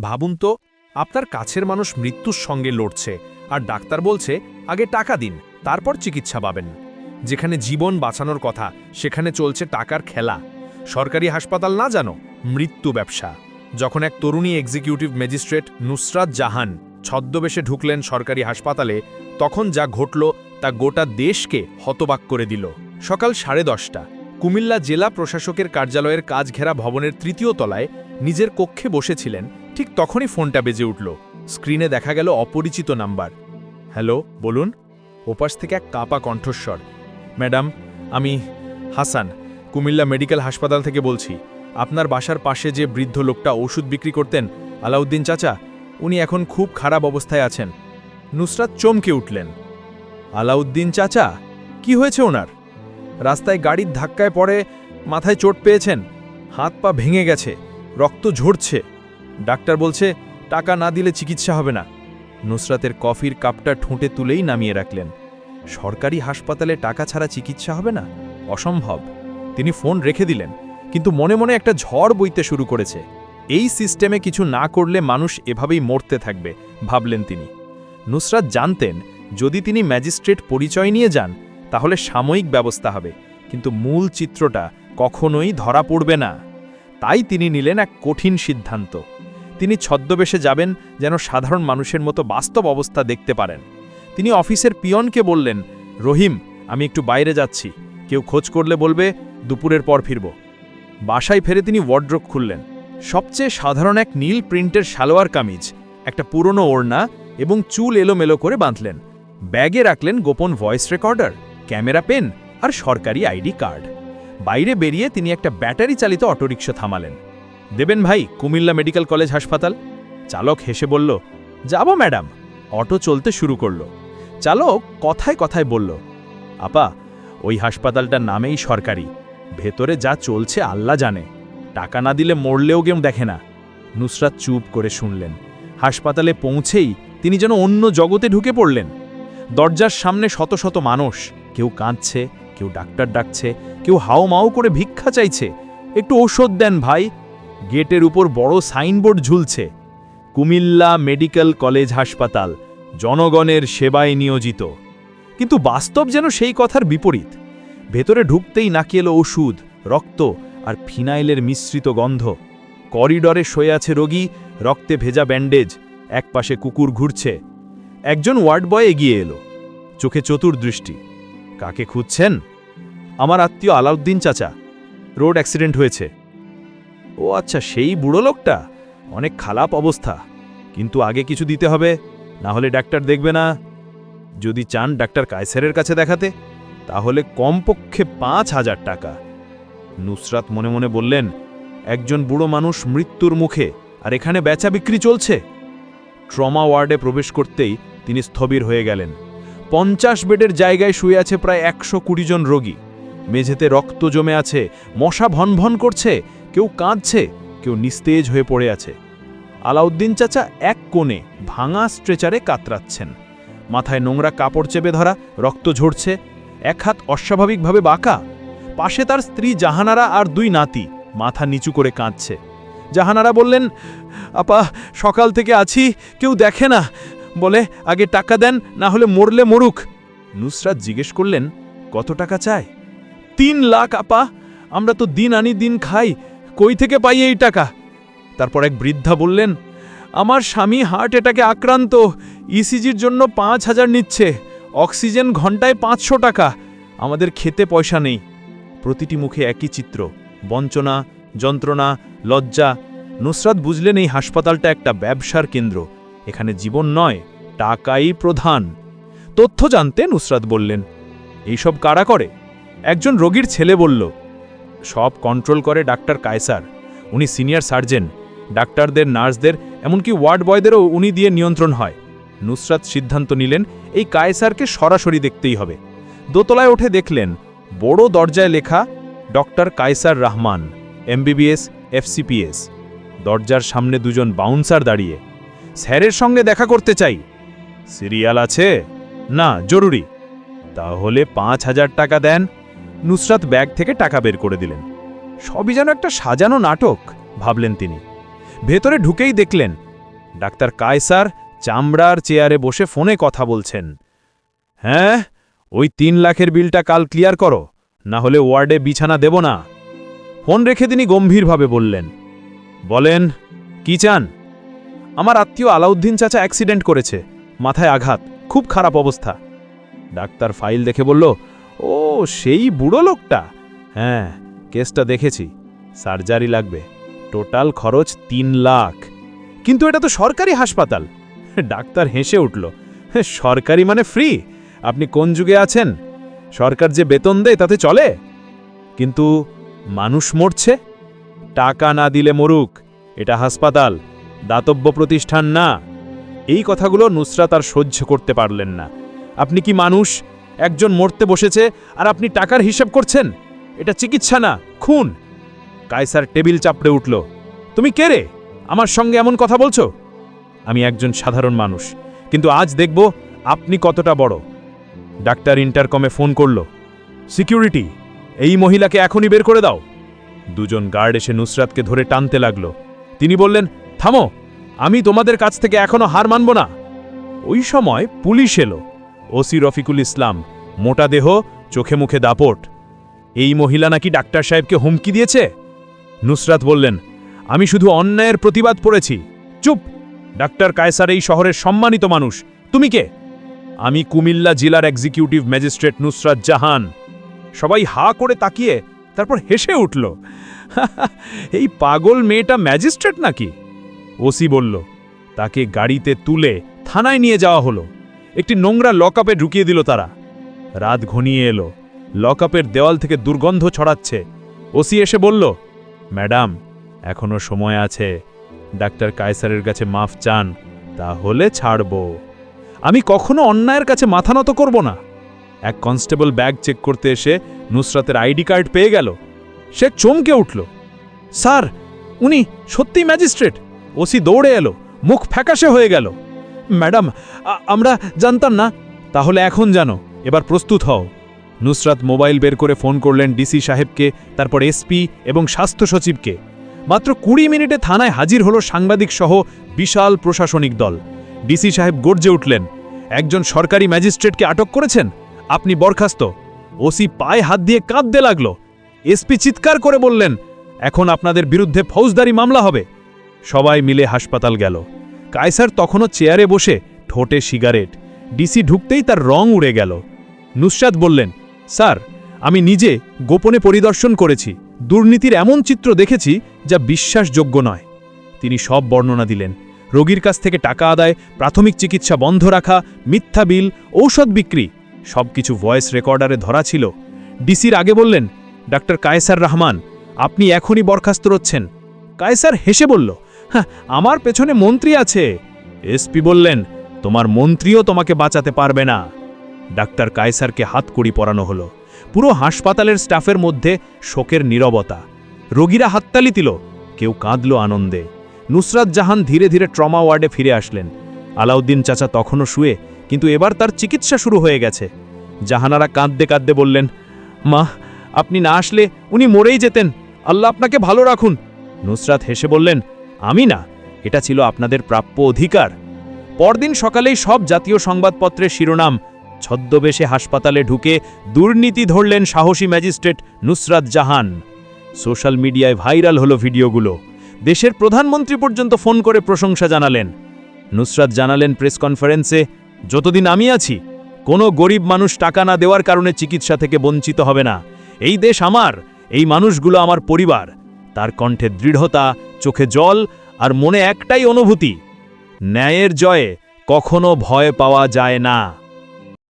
ভাবুন তো, আপনার কাছের মানুষ মৃত্যুর সঙ্গে লড়ছে আর ডাক্তার বলছে, আগে টাকা দিন, তারপর চিকিৎসা পাবেন। যেখানে জীবন বাঁচানোর কথা, সেখানে চলছে টাকার খেলা। সরকারি হাসপাতাল না জানো, মৃত্যু ব্যবসা। যখন এক তরুণী এক্সিকিউটিভ ম্যাজিস্ট্রেট নুসরাত জাহান ছদ্মবেশে ঢুকলেন সরকারি হাসপাতালে, তখন যা ঘটল, তা গোটা দেশকে হতবাক করে দিল। সকাল সাড়ে দশটা, কুমিল্লা জেলা প্রশাসকের কার্যালয়ের কাজ ঘেরা ভবনের তৃতীয় তলায় নিজের কক্ষে বসেছিলেন ঠিক তখনই ফোনটা বেজে উঠল। স্ক্রিনে দেখা গেল অপরিচিত নাম্বার। হ্যালো, বলুন? ওপাশ থেকে এক কাপা কণ্ঠস্বর। ম্যাডাম, আমি হাসান, কুমিল্লা মেডিকেল হাসপাতাল থেকে বলছি। আপনার বাসার পাশে যে বৃদ্ধ লোকটা ওষুধ বিক্রি করতেন, আলাউদ্দিন চাচা, উনি এখন খুব খারাপ অবস্থায় আছেন। নুসরাত চমকে উঠলেন। আলাউদ্দিন চাচা, কি হয়েছে ওনার? রাস্তায় গাড়ির ধাক্কায় পড়ে মাথায় চোট পেয়েছেন? হাত পা ভেঙে গেছে, রক্ত ঝরছে। ডাক্তার বলছে, টাকা না দিলে চিকিৎসা হবে না। নুসরাতের কফির কাপটা ঠোঁটে তুলেই নামিয়ে রাখলেন। সরকারি হাসপাতালে টাকা ছাড়া চিকিৎসা হবে না? অসম্ভব। তিনি ফোন রেখে দিলেন, কিন্তু মনে মনে একটা ঝড় বইতে শুরু করেছে। এই সিস্টেমে কিছু না করলে মানুষ এভাবেই মরতে থাকবে, ভাবলেন তিনি। নুসরাত জানতেন, যদি তিনি ম্যাজিস্ট্রেট পরিচয় নিয়ে যান, তাহলে সাময়িক ব্যবস্থা হবে, কিন্তু মূল চিত্রটা কখনোই ধরা পড়বে না। তাই তিনি নিলেন এক কঠিন সিদ্ধান্ত। তিনি ছদ্মবেশে যাবেন যেন সাধারণ মানুষের মতো বাস্তব অবস্থা দেখতে পারেন। তিনি অফিসের পিয়নকে বললেন, রহিম, আমি একটু বাইরে যাচ্ছি। কেউ খোঁজ করলে বলবে, দুপুরের পর ফিরব। বাসায় ফেরে তিনি ওয়ার্ড্রোপ খুললেন। সবচেয়ে সাধারণ এক নীল প্রিন্টের সালোয়ার কামিজ, একটা পুরনো ওড়না এবং চুল এলোমেলো করে বাঁধলেন। ব্যাগে রাখলেন গোপন ভয়েস রেকর্ডার, ক্যামেরা পেন আর সরকারি আইডি কার্ড। বাইরে বেরিয়ে তিনি একটা ব্যাটারি চালিত অটোরিকশা থামালেন। দেবেন ভাই, কুমিল্লা মেডিকেল কলেজ হাসপাতাল। চালক হেসে বলল, যাব ম্যাডাম। অটো চলতে শুরু করল। চালক কথায় কথায় বলল, আপা, ওই হাসপাতালটার নামেই সরকারি। ভেতরে যা চলছে আল্লাহ জানে। টাকা না দিলে মরলেও গেম দেখে না। নুসরাত চুপ করে শুনলেন। হাসপাতালে পৌঁছেই তিনি যেন অন্য জগতে ঢুকে পড়লেন। দরজার সামনে শত শত মানুষ, কেউ কাঁদছে, কেউ ডাক্তার ডাকছে, কেউ হাও মাও করে ভিক্ষা চাইছে। একটু ঔষধ দেন ভাই। গেটের উপর বড় সাইনবোর্ড ঝুলছে। কুমিল্লা মেডিকেল কলেজ হাসপাতাল, জনগণের সেবায় নিয়োজিত। কিন্তু বাস্তব যেন সেই কথার বিপরীত। ভেতরে ঢুকতেই নাকি এলো ওষুধ, রক্ত আর ফিনাইলের মিশ্রিত গন্ধ। করিডরে শুয়ে আছে রোগী, রক্তে ভেজা ব্যান্ডেজ, একপাশে কুকুর ঘুরছে। একজন ওয়ার্ড বয় এগিয়ে এলো। চোখে চতুর্দৃষ্টি কাকে খুঁজছেন? আমার আত্মীয় আলাউদ্দিন চাচা। রোড অ্যাক্সিডেন্ট হয়েছে। ও আচ্ছা সেই বুড়ো লোকটা? অনেক খারাপ অবস্থা। কিন্তু আগে কিছু দিতে হবে, না হলে ডাক্তার দেখবে না। যদি চান ডাক্তার কায়সারের কাছে দেখাতে, তাহলে কমপক্ষে পাঁচ হাজার টাকা। নুসরাত মনে মনে বললেন, একজন বুড়ো মানুষ মৃত্যুর মুখে, আর এখানে বেচা বিক্রি চলছে? ট্রমা ওয়ার্ডে প্রবেশ করতেই তিনি স্থবির হয়ে গেলেন। পঞ্চাশ বেডের জায়গায় শুয়ে আছে প্রায় একশো কুড়ি জন রোগী। মেঝেতে রক্ত জমে আছে, মশা ভনভন করছে কেউ কাঁদছে, কেউ নিস্তেজ হয়ে পড়ে আছে। আলাউদ্দিন চাচা এক কোণে ভাঙা স্ট্রেচারে কাতরাচ্ছেন। মাথায় নোংরা কাপড় চেপে ধরা, রক্ত ঝরছে, এক হাত অস্বাভাবিকভাবে বাঁকা। পাশে তার স্ত্রী জাহানারা আর দুই নাতি, মাথা নিচু করে কাঁদছে। জাহানারা বললেন, আপা, সকাল থেকে আছি, কেউ দেখে না। বলে, আগে টাকা দেন, না হলে মরলে মরুক। নুসরাত জিজ্ঞেস করলেন, কত টাকা চায় তিন লাখ, আপা। আমরা তো দিন আনি দিন খাই কই থেকে পাই এই টাকা? তারপর এক বৃদ্ধা বললেন, আমার স্বামী হার্ট এটাকে আক্রান্ত ইসিজির জন্য পাঁচ হাজার নিচ্ছে, অক্সিজেন ঘন্টায় পাঁচশো টাকা, আমাদের খেতে পয়সা নেই। প্রতিটি মুখে একই চিত্র, বঞ্চনা, যন্ত্রণা, লজ্জা। নুসরাত বুঝলেন এই হাসপাতালটা একটা ব্যবসার কেন্দ্র, এখানে জীবন নয়, টাকাই প্রধান। তথ্য জানতে নুসরাত বললেন, এইসব কারা করে? একজন রোগীর ছেলে বলল সব কন্ট্রোল করে ডাক্তার কায়সার। উনি সিনিয়র সার্জেন ডাক্তারদের, নার্সদের, এমনকি ওয়ার্ড বয়দেরও উনি দিয়ে নিয়ন্ত্রণ হয়। নুসরাত সিদ্ধান্ত নিলেন, এই কায়সারকে সরাসরি দেখতেই হবে। দোতলায় উঠে দেখলেন, বড় দরজায় লেখা, doctor Kaysar Rahman, MBBS, FCPS. দরজার সামনে দুজন বাউন্সার দাঁড়িয়ে, স্যারের সঙ্গে দেখা করতে চাই। সিরিয়াল আছে? না, জরুরি। তাহলে পাঁচ হাজার টাকা দেন নুসরাত ব্যাগ থেকে টাকা বের করে দিলেন। সবই যেন একটা সাজানো নাটক, ভাবলেন তিনি। ভেতরে ঢুকেই দেখলেন, ডাক্তার কায়সার চামড়ার চেয়ারে বসে ফোনে কথা বলছেন। হ্যাঁ ওই তিন লাখের বিলটা কাল ক্লিয়ার করো, না হলে ওয়ার্ডে বিছানা দেব না। ফোন রেখে তিনি গম্ভীরভাবে বললেন, বলেন, কি চান? আমার আত্মীয় আলাউদ্দিন চাচা অ্যাক্সিডেন্ট করেছে, মাথায় আঘাত, খুব খারাপ অবস্থা। ডাক্তার ফাইল দেখে বলল ও, সেই বুড়ো লোকটা? হ্যাঁ কেসটা দেখেছি। সার্জারি লাগবে। টোটাল খরচ তিন লাখ। কিন্তু এটা তো সরকারি হাসপাতাল। ডাক্তার হেসে উঠল। সরকারি মানে ফ্রি? আপনি কোন যুগে আছেন? সরকার যে বেতন দেয় তাতে চলে? কিন্তু মানুষ মরছে? টাকা না দিলে মরুক। এটা হাসপাতাল, দাতব্য প্রতিষ্ঠান না। এই কথাগুলো নুসরাত আর সহ্য করতে পারলেন না। আপনি কি মানুষ? একজন মরতে বসেছে আর আপনি টাকার হিসাব করছেন? এটা চিকিৎসা না, খুন। কায়সার টেবিল চাপড়ে উঠল। তুমি কে রে? আমার সঙ্গে এমন কথা বলছো? আমি একজন সাধারণ মানুষ, কিন্তু আজ দেখব আপনি কতটা বড়। ডাক্তার ইন্টারকমে ফোন করল, সিকিউরিটি, এই মহিলাকে এখনই বের করে দাও। দুজন গার্ড এসে নুসরাতকে ধরে টানতে লাগল। তিনি বললেন, থামো, আমি তোমাদের কাছ থেকে এখনও হার মানব না। ওই সময় পুলিশ এলো। ওসি রফিকুল ইসলাম, মোটা দেহ, চোখে মুখে দাপট। এই মহিলা নাকি ডাক্তার সাহেবকে হুমকি দিয়েছে? নুসরাত বললেন, আমি শুধু অন্যায়ের প্রতিবাদ পড়েছি। চুপ! ডাক্তার কায়সার এই শহরের সম্মানিত মানুষ। তুমি কে? আমি কুমিল্লা জেলার এক্সিকিউটিভ ম্যাজিস্ট্রেট নুসরাত জাহান। সবাই হা করে তাকিয়ে, তারপর হেসে উঠল এই পাগল মেয়েটা ম্যাজিস্ট্রেট নাকি? ওসি বলল, তাকে গাড়িতে তুলে থানায় নিয়ে যাওয়া হলো। একটি নোংরা লকআপে ঢুকিয়ে দিল তারা। রাত ঘনিয়ে এলো। লকআপের দেওয়াল থেকে দুর্গন্ধ ছড়াচ্ছে। ওসি এসে বলল, ম্যাডাম, এখনও সময় আছে। ডাক্তার কায়সারের কাছে মাফ চান, তাহলে ছাড়ব। আমি কখনো অন্যায়ের কাছে মাথা নত করব না। এক কনস্টেবল ব্যাগ চেক করতে এসে নুসরাতের আইডি কার্ড পেয়ে গেল। সে চমকে উঠল। স্যার, উনি সত্যি ম্যাজিস্ট্রেট। ওসি দৌড়ে এলো। মুখ ফ্যাকাশে হয়ে গেল। ম্যাডাম আমরা জানতাম না। তাহলে এখন জানো, এবার প্রস্তুত হও। নুসরাত মোবাইল বের করে ফোন করলেন ডিসি সাহেবকে, তারপর এসপি এবং স্বাস্থ্য সচিবকে। মাত্র কুড়ি মিনিটে থানায় হাজির হলো সাংবাদিক সহ বিশাল প্রশাসনিক দল। ডিসি সাহেব গর্জে উঠলেন, একজন সরকারি ম্যাজিস্ট্রেটকে আটক করেছেন? আপনি বরখাস্ত। ওসি পায়ে হাত দিয়ে কাঁদতে লাগল। এসপি চিৎকার করে বললেন, এখন আপনাদের বিরুদ্ধে ফৌজদারি মামলা হবে। সবাই মিলে হাসপাতাল গেল। কায়সার তখনও চেয়ারে বসে ঠোঁটে সিগারেট। ডিসি ঢুকতেই তার রং উড়ে গেল। নুসরাত বললেন, স্যার, আমি নিজে গোপনে পরিদর্শন করেছি। দুর্নীতির এমন চিত্র দেখেছি যা বিশ্বাসযোগ্য নয়। তিনি সব বর্ণনা দিলেন। রোগীর কাছ থেকে টাকা আদায়, প্রাথমিক চিকিৎসা বন্ধ রাখা, মিথ্যা বিল, ঔষধ বিক্রি, সবকিছু ভয়েস রেকর্ডারে ধরা ছিল। ডিসির আগে বললেন, ডাক্তার কায়সার রহমান, আপনি এখনই বরখাস্ত হচ্ছেন কায়সার হেসে বলল আমার পেছনে মন্ত্রী আছে। এসপি বললেন, তোমার মন্ত্রীও তোমাকে বাঁচাতে পারবে না। ডাক্তার কায়সারকে হাতকড়ি পরানো হলো। পুরো হাসপাতালের স্টাফের মধ্যে শোকের নীরবতা। রোগীরা হাততালি দিল, কেউ কাঁদল আনন্দে। নুসরাত জাহান ধীরে ধীরে ট্রমা ওয়ার্ডে ফিরে আসলেন। আলাউদ্দিন চাচা তখনও শুয়ে, কিন্তু এবার তার চিকিৎসা শুরু হয়ে গেছে। জাহানারা কাঁদতে কাঁদতে বললেন, মা, আপনি না আসলে উনি মরেই যেতেন। আল্লাহ আপনাকে ভালো রাখুন। নুসরাত হেসে বললেন আমি না, এটা ছিল আপনাদের প্রাপ্য অধিকার। পরদিন সকালেই সব জাতীয় সংবাদপত্রের শিরোনাম ছদ্মবেশে হাসপাতালে ঢুকে দুর্নীতি ধরলেন সাহসী ম্যাজিস্ট্রেট নুসরাত জাহান। সোশ্যাল মিডিয়ায় ভাইরাল হলো ভিডিওগুলো। দেশের প্রধানমন্ত্রী পর্যন্ত ফোন করে প্রশংসা জানালেন। নুসরাত জানালেন প্রেস কনফারেন্সে, যতদিন আমি আছি, কোনো গরিব মানুষ টাকা না দেওয়ার কারণে চিকিৎসা থেকে বঞ্চিত হবে না। এই দেশ আমার, এই মানুষগুলো আমার পরিবার। তার কণ্ঠে দৃঢ়তা, চোখে জল আর মনে একটাই অনুভূতি, ন্যায়ের জয়ে কখনো ভয় পাওয়া যায় না।